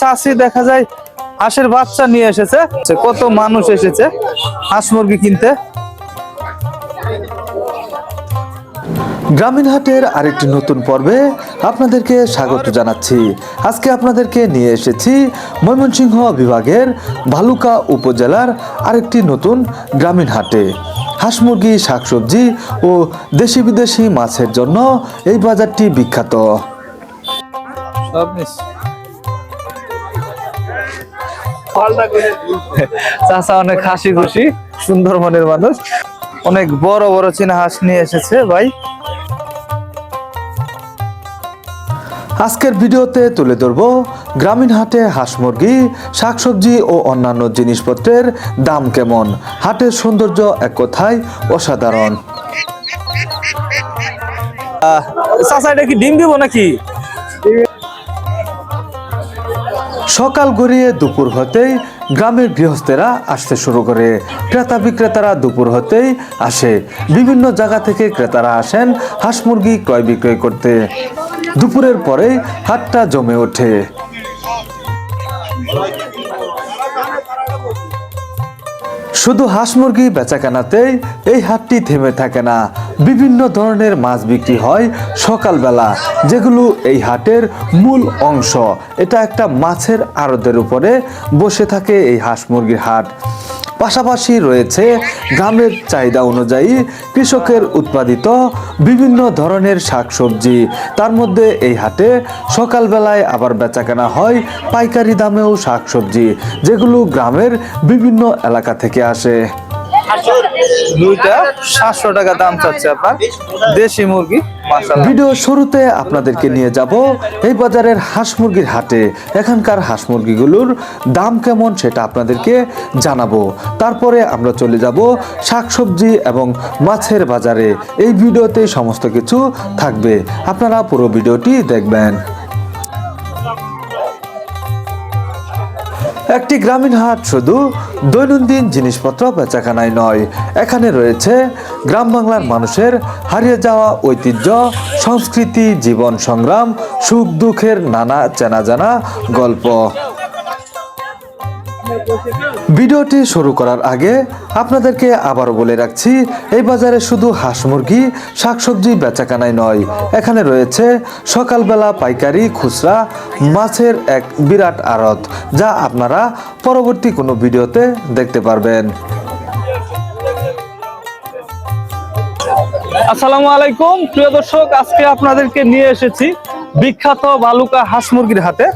চাষি দেখা যায় হাঁসের বাচ্চা নিয়ে এসেছে। কত মানুষ এসেছে হাঁস মুরগি কিনতে। গ্রামীণ হাটের আরেকটি নতুন পর্বে আপনাদেরকে স্বাগত জানাচ্ছি। আজকে আপনাদেরকে নিয়ে এসেছি ময়মনসিংহ বিভাগের ভালুকা উপজেলার আরেকটি নতুন গ্রামীণ হাটে। হাঁস মুরগি শাকসবজি ও দেশি বিদেশি মাছের জন্য এই বাজারটি বিখ্যাত। চাষা অনেক হাসি খুশি সুন্দর মনের মানুষ। অনেক বড় বড় চীনা হাঁস নিয়ে এসেছে ভাই। আজকের ভিডিওতে তুলে ধরব গ্রামীণ হাটে হাঁস মুরগি শাকসবজি ও অন্যান্য জিনিসপত্রের দাম কেমন? হাটের সৌন্দর্য এক কথায় অসাধারণ। চাষা এটা কি ডিম দিব নাকি? সকাল গড়িয়ে দুপুর হতেই গ্রামের গৃহস্থেরা আসতে শুরু করে। ক্রেতা বিক্রেতারা দুপুর হতেই আসে। বিভিন্ন জায়গা থেকে ক্রেতারা আসেন হাঁস মুরগি ক্রয় বিক্রয় করতে। দুপুরের পরেই হাটটা জমে ওঠে। শুধু হাঁস মুরগি বেচাকেনাতেই এই হাটটি থেমে থাকে না। বিভিন্ন ধরনের মাছ বিক্রি হয় সকালবেলা, যেগুলো এই হাটের মূল অংশ। এটা একটা মাছের আড়তের উপরে বসে থাকে এই হাঁস মুরগির হাট। পাশাপাশি রয়েছে গ্রামের চাহিদা অনুযায়ী কৃষকের উৎপাদিত বিভিন্ন ধরনের শাকসবজি। তার মধ্যে এই হাটে সকালবেলায় আবার বেচাকেনা হয় পাইকারি দামেও শাকসবজি, যেগুলো গ্রামের বিভিন্ন এলাকা থেকে আসে। দুইটা সাতশো টাকা দাম চাচ্ছে আপনার। দেশি মুরগি ভিডিও শুরুতে আপনাদেরকে নিয়ে যাব এই বাজারের হাঁস মুরগির হাটে। এখানকার হাঁস মুরগিগুলোর দাম কেমন সেটা আপনাদেরকে জানাব। তারপরে আমরা চলে যাব শাকসবজি এবং মাছের বাজারে। এই ভিডিওতে সমস্ত কিছু থাকবে। আপনারা পুরো ভিডিওটি দেখবেন। একটি গ্রামীণ হাট শুধু দৈনন্দিন জিনিসপত্র বেচাকেনায় নয়, এখানে রয়েছে গ্রাম বাংলার মানুষের হারিয়ে যাওয়া ঐতিহ্য, সংস্কৃতি, জীবন সংগ্রাম, সুখ দুঃখের নানা চেনা জানা গল্প। ভিডিওটি শুরু করার আগে আপনাদেরকে আবারও বলে রাখছি, এই বাজারে শুধু হাঁস মুরগি, শাকসবজি বেচাকেনায় নয়। এখানে রয়েছে সকালবেলা পাইকারি, খুচরা, মাছের এক বিরাট আড়ত, যা আপনারা পরবর্তী কোনো ভিডিওতে দেখতে পারবেন। আসসালামু আলাইকুম। প্রিয় দর্শক, আজকে আপনাদেরকে নিয়ে এসেছি বিখ্যাত বালুকা হাঁস মুরগির হাটে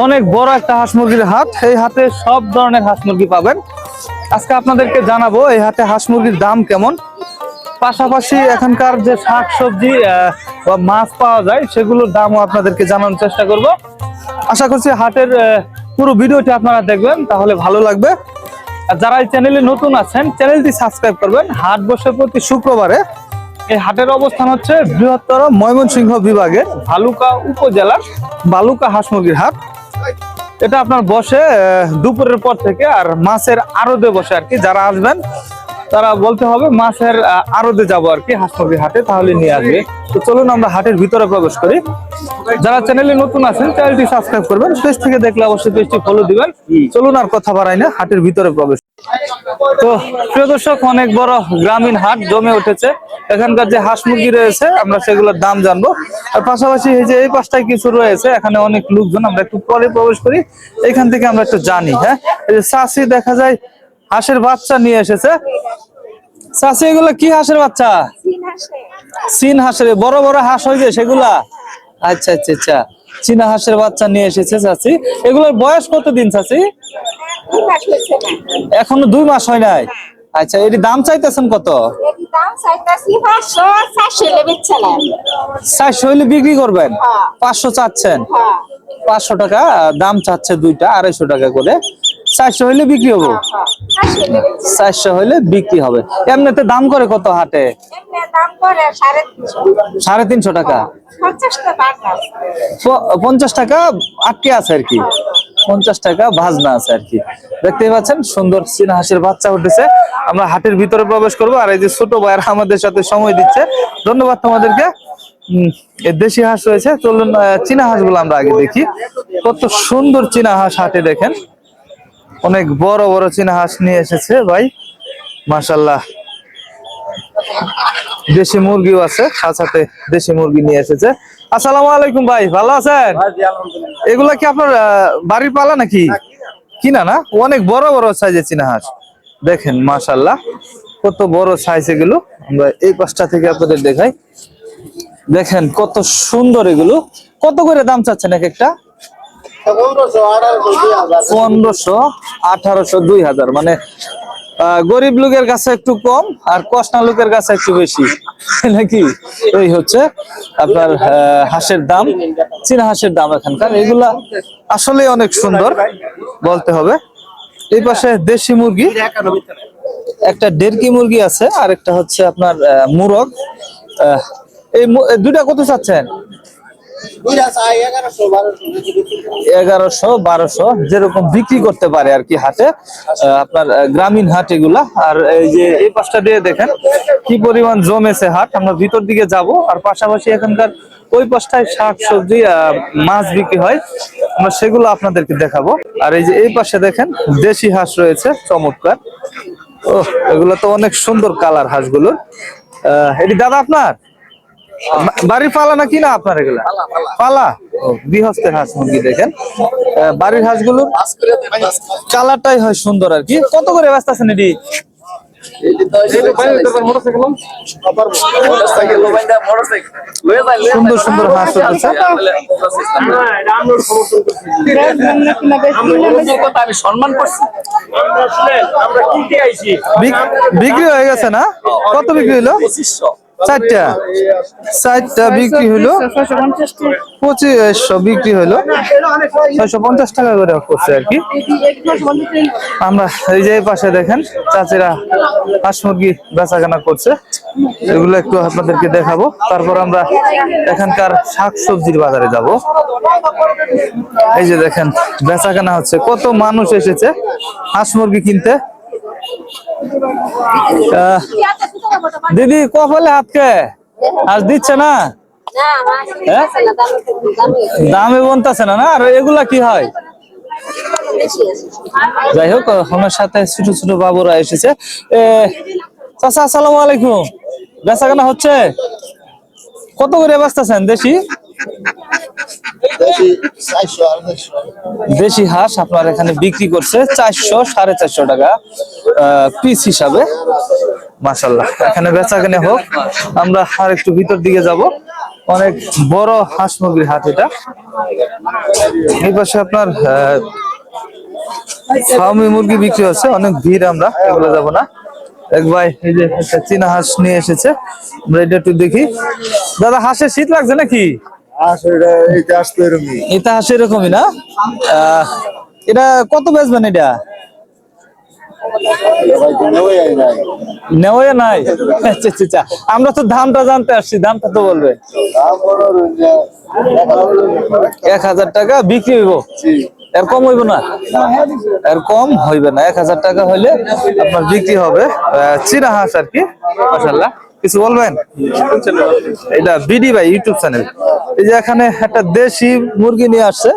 অনেক বড় একটা হাঁস মুরগির হাট। এই হাতে সব ধরনের হাঁস মুরগি পাবেন। আজকে আপনাদেরকে জানাব এই হাতে হাঁস মুরগির দাম কেমন। পাশাপাশি এখানকার যে শাক সবজি বা মাছ পাওয়া যায়, সেগুলোর দামও আপনাদেরকে জানানোর চেষ্টা করব। আশা করছি হাটের পুরো ভিডিওটি আপনারা দেখবেন, তাহলে ভালো লাগবে। আর যারা এই চ্যানেলে নতুন আছেন, চ্যানেলটি সাবস্ক্রাইব করবেন। হাট বসে প্রতি শুক্রবারে। এই হাটের অবস্থান হচ্ছে বৃহত্তর ময়মনসিংহ বিভাগের ভালুকা উপজেলার বালুকা হাঁস মুরগির হাট। এটা আপনার বসে দুপুরের পর থেকে আর মাছের আড়দে বসে আর কি। যারা আসবেন তারা বলতে হবে মাছের আরদে আড়দে যাব আর কি হাঁস মুরগির হাটে তাহলে নিয়ে আসবে। তো চলুন আমরা হাটের ভিতরে প্রবেশ করি। যারা চ্যানেলে নতুন আছেন চ্যানেলটি সাবস্ক্রাইব করবেন। পেজ থেকে দেখলে অবশ্যই পেজটি ফলো দিবেন। চলুন আর কথা বাড়াই না হাটের ভিতরে প্রবেশ তো প্রিয় দর্শক, অনেক বড় গ্রামীণ হাট জমে উঠেছে। এখানকার যে হাঁস মুরগি রয়েছে, আমরা সেগুলোর দাম জানব। আর পাশাপাশি এই যে এই পাশটায় কিছু রয়েছে, এখানে অনেক লোকজন, আমরা একটু পরে প্রবেশ করি। এখান থেকে আমরা একটু জানি হ্যাঁ? এই যে চাষি দেখা যায়, হাঁসের বাচ্চা নিয়ে এসেছে। চাষি এগুলো কি হাঁসের বাচ্চা? চীন হাঁসের। বড় বড় হাঁস হয়েছে সেগুলা? আচ্ছা আচ্ছা আচ্ছা। চীনা হাঁসের বাচ্চা নিয়ে এসেছে চাচি এগুলোর বয়স কত দিন চাচি এখনও দুই মাস হয় নাই? আচ্ছা এর দাম চাইতেছেন কত? চারশো হইলে বিক্রি করবেন? হ্যাঁ। পাঁচশো চাচ্ছেন? পাঁচশো টাকা দাম চাচ্ছে দুইটা আড়াইশো টাকা করে। চারশো হইলে বিক্রি হব? চারশো হইলে বিক্রি হবে। এমনিতে দাম করে কত হাটে? সাড়ে তিনশো। টাকা। পঞ্চাশ টাকা আটকে আছে আর কি। পঞ্চাশ টাকা ভাজনা আছে আর কি। দেখতেই পাচ্ছেন সুন্দর চীনা হাঁসের বাচ্চা উঠেছে। আমরা হাটের ভিতরে প্রবেশ করব আর এই যে ছোট ভাইয়েরা আমাদের সাথে সময় দিচ্ছে। ধন্যবাদ তোমাদেরকে। দেশি হাঁস রয়েছে চলুন আহ, হাঁস হাঁসগুলো আমরা আগে দেখি। কত সুন্দর চীনা হাঁস হাটে দেখেন। অনেক বড় বড় চীনা হাঁস নিয়ে এসেছে ভাই। মাশাল্লাহ দেশি মুরগিও আছে সাথে দেশি মুরগি নিয়ে এসেছে। আসসালামু আলাইকুম ভাই ভালো আছেন? এগুলা কি আপনার বাড়ির পালা নাকি? কিনা না? অনেক বড় বড় সাইজের চীনা হাঁস। দেখেন মাশাল্লাহ কত বড় সাইজ এগুলো। আমরা এই পাশটা থেকে আপনাদের দেখাই। দেখেন কত সুন্দর এগুলো। কত করে দাম চাচ্ছেন এক একটা? পনেরোশো আঠারোশো দুই হাজার। মানে গরিব লোকের কাছে একটু কম আর কষ্টা লোকের কাছে একটু বেশি। নাকি? এই হচ্ছে আপনার হাঁসের দাম, চীনা হাঁসের দাম এখানকার। এগুলা আসলে অনেক সুন্দর, বলতে হবে। এই পাশে দেশি মুরগি, একটা ডেরকি মুরগি আছে আর একটা হচ্ছে আপনার মুরগ। এই দুইটা কত চাচ্ছেন? এগারোশো বারোশো যেরকম বিক্রি করতে পারে আর কি হাটে। আপনার গ্রামীণ হাট এগুলা। আর এই যে এই পাশটা দিয়ে দেখেন কি পরিমাণ জমেছে হাট। আমরা ভিতর দিকে যাব আর পাশাপাশি এখানকার ওই পাশটায় শাক সবজি মাছ বিক্রি হয়। আমরা সেগুলো আপনাদেরকে দেখাবো। আর এই যে এই পাশে দেখেন দেশি হাঁস রয়েছে চমৎকার। ও এগুলো তো অনেক সুন্দর কালার হাঁসগুলোর। আহ, এটি দাদা আপনার? বাড়ির পালা না কিনা আপনার এগুলা? পালা ও, গৃহস্থের হাঁস মুরগি দেখেন। বাড়ির হাঁসগুলো? কালারটাই হয় সুন্দর আর কি। কত করে ব্যস্ত আছেন এটি? সুন্দর সুন্দর হাঁস উঠেছে। আমি সম্মান করছি। বিক- বিক্রি হয়ে গেছে না? কত বিক্রি হলো পঁচিশশো। চারটা। চারটা বিক্রি হলো। পঁচিশশো বিক্রি হলো। ছয়শো পঞ্চাশ টাকা করে করছে আর কি। আমরা এই যে পাশে দেখেন, চাচিরা হাঁস মুরগি বেচা কেনা করছে। এগুলো একটু আপনাদেরকে দেখাবো। তারপর আমরা এখানকার শাক সবজির বাজারে যাব। এই যে দেখেন বেচা কেনা হচ্ছে। কত মানুষ এসেছে হাঁস মুরগি কিনতে। দিদি কপালে হাতকে? আজ দিচ্ছে না? হ্যাঁ? দামে বনতেছে না না? আর এগুলা কি হয়? যাই হোক আমার সাথে ছোট ছোট বাবুরা এসেছে। চাচা আসসালামু আলাইকুম। বেচা কেনা হচ্ছে? কত করে বেচতেছেন দেশি? দেশি হাঁস আপনার এখানে বিক্রি করছে চারশো, সাড়ে চারশো টাকা পিস হিসাবে। মাসাল্লাহ এখানে বেচা কেনে হোক। আমরা আর একটু ভিতর দিকে যাব। অনেক বড় হাঁস মুরগির হাট এটা। এই পাশে আপনার ফার্মি মুরগি বিক্রি হচ্ছে। অনেক ভিড় আমরা, এগুলো যাব না। এক ভাই, এই যে চীনা হাঁস নিয়ে এসেছে। আমরা এটা একটু দেখি। দাদা, হাঁসের শীত লাগছে নাকি? এরকমই না? এটা কত বেচবেন এটা? নেওয়া নাই। আচ্ছা আচ্ছা আচ্ছা। আমরা তো দামটা জানতে আসছি দামটা তো বলবে। এক হাজার টাকা বিক্রি হইব। এর কম হইব না? এর কম হইবে না। এক হাজার টাকা হইলে আপনার বিক্রি হবে। চীনা হাঁস আর কি মাসাল্লাহ কিছু বলবেন? এটা বিডি ভাই ইউটিউব চ্যানেল। এই যে এখানে একটা দেশি মুরগি নিয়ে আসছে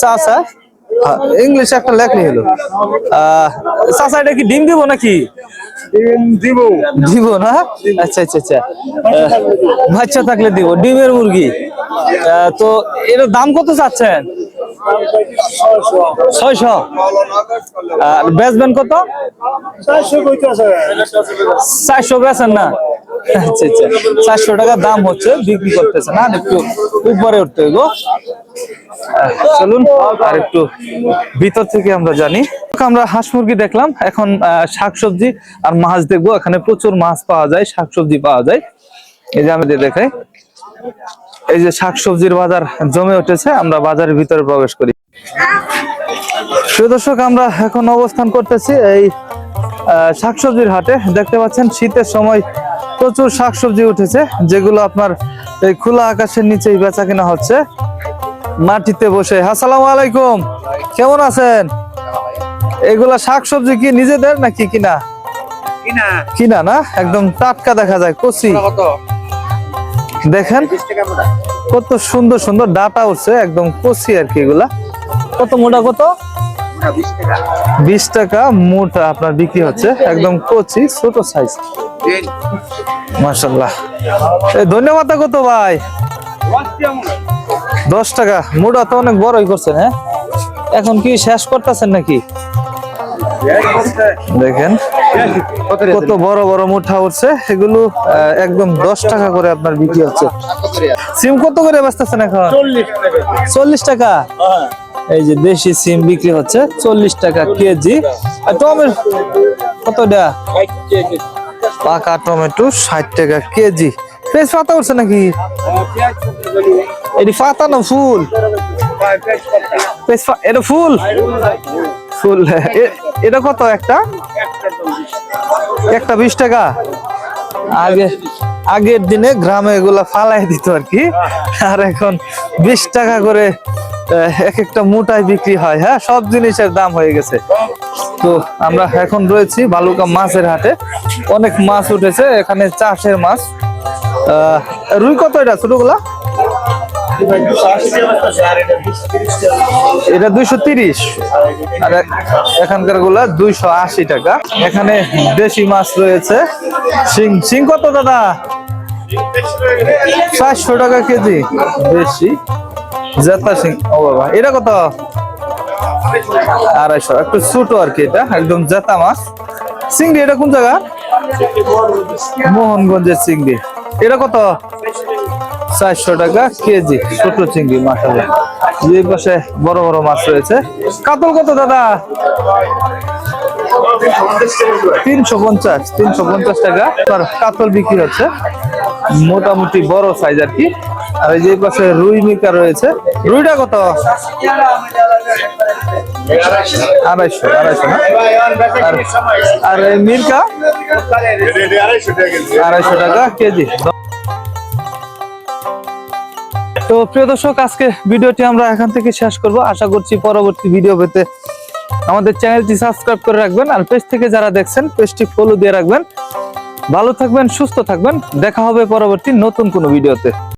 চাচা। ইংলিশ একটা লেখনি হলো। চাচা এটা কি ডিম দিব নাকি? দিব। দিব না? আচ্ছা আচ্ছা আচ্ছা। বাচ্চা থাকলে দিব ডিমের মুরগি। তো এটার দাম কত চাচ্ছেন? ছয়শো। আর বেচবেন কত? চারশো বেচেন না? আচ্ছা আচ্ছা। চারশো টাকা দাম হচ্ছে, বিক্রি করতেছে না একটু উপরে উঠতে হইব। চলুন, আর একটু ভিতর থেকে আমরা জানি। আমরা হাঁস মুরগি দেখলাম, এখন শাকসবজি আর মাছ দেখব। এখানে প্রচুর মাছ পাওয়া যায়, শাকসবজি পাওয়া যায়। এই যে আমাদের দেখাই, এই যে শাকসবজির বাজার জমে উঠেছে, আমরা বাজারের ভিতরে প্রবেশ করি। প্রিয় দর্শক, আমরা এখন অবস্থান করতেছি এই শাকসবজির হাটে। দেখতে পাচ্ছেন, শীতের সময় প্রচুর শাকসবজি উঠেছে যেগুলো আপনার এই খোলা আকাশের নিচেই বেচা কিনা হচ্ছে। মাটিতে বসে। আসসালামু আলাইকুম। কেমন আছেন? এগুলা শাকসবজি কি নিজেদের নাকি কিনা? কিনা। না? একদম টাটকা দেখা যায় কচি। দেখেন কত সুন্দর সুন্দর ডাটা উঠছে একদম কচি আর কি এগুলা। কত মোটা কত? বিশ টাকা। মোটা আপনার বিক্রি হচ্ছে একদম কচি ছোট সাইজ মাশাল্লাহ এই ধন্যবাদ কত ভাই? দশ টাকা মোটা। তো অনেক বড়ই করছেন হ্যাঁ? এখন কি শেষ করতেছেন নাকি? দেখেন কত বড় বড় মুঠা উঠছে এগুলো একদম দশ টাকা করে আপনার বিক্রি হচ্ছে। সিম কত করে বেচতেছেন এখন? চল্লিশ টাকা। এই যে দেশি সিম বিক্রি হচ্ছে, চল্লিশ টাকা কেজি। আর টমেটো কতটা? পাকা টমেটো ষাট টাকা কেজি। ফ্রেশ পাতা উঠছে নাকি? এটি পাতা না ফুল? এটা ফুল? ফুল। এটা কত একটা? একটা বিশ টাকা। আগে, আগের দিনে গ্রামে এগুলা ফালাই দিত আর কি। আর এখন বিশ টাকা করে এক একটা মোটায় বিক্রি হয় হ্যাঁ? সব জিনিসের দাম হয়ে গেছে। তো আমরা এখন রয়েছি বালুকা মাছের হাটে। অনেক মাছ উঠেছে, এখানে চাষের মাছ। রুই কত এটা, ছোটগুলা? এটা দুইশো তিরিশ। আর এখানকারগুলা দুইশো আশি টাকা। এখানে দেশি মাছ রয়েছে। শিং শিং কত দাদা? চারশো টাকা কেজি। দেশি। জেতা শিং ও বাবা, এটা কত? আড়াইশো, একটু ছোট আর কি এটা, একদম জেতা মাছ। চিংড়ি, এটা কোন জায়গা? মোহনগঞ্জের চিংড়ি। এটা কত? চারশো টাকা কেজি, ছোট চিংড়ি মাসালে দুই পাশে বড় বড় মাছ রয়েছে। কাতল কত, দাদা? তিনশো পঞ্চাশ তিনশো পঞ্চাশ টাকা। কাতল বিক্রি হচ্ছে। মোটামুটি বড় সাইজ আর কি। আর এই যে পাশে রুই মিকা রয়েছে। রুইটা কত? আর মির্কা? আড়াইশো টাকা কেজি। তো প্রিয় দর্শক, আজকে ভিডিওটি আমরা এখান থেকে শেষ করব। আশা করছি পরবর্তী ভিডিও পেতে আমাদের চ্যানেলটি সাবস্ক্রাইব করে রাখবেন আর পেজ থেকে যারা দেখছেন, পেজটি ফলো দিয়ে রাখবেন। ভালো থাকবেন, সুস্থ থাকবেন। দেখা হবে পরবর্তী নতুন কোনো ভিডিওতে।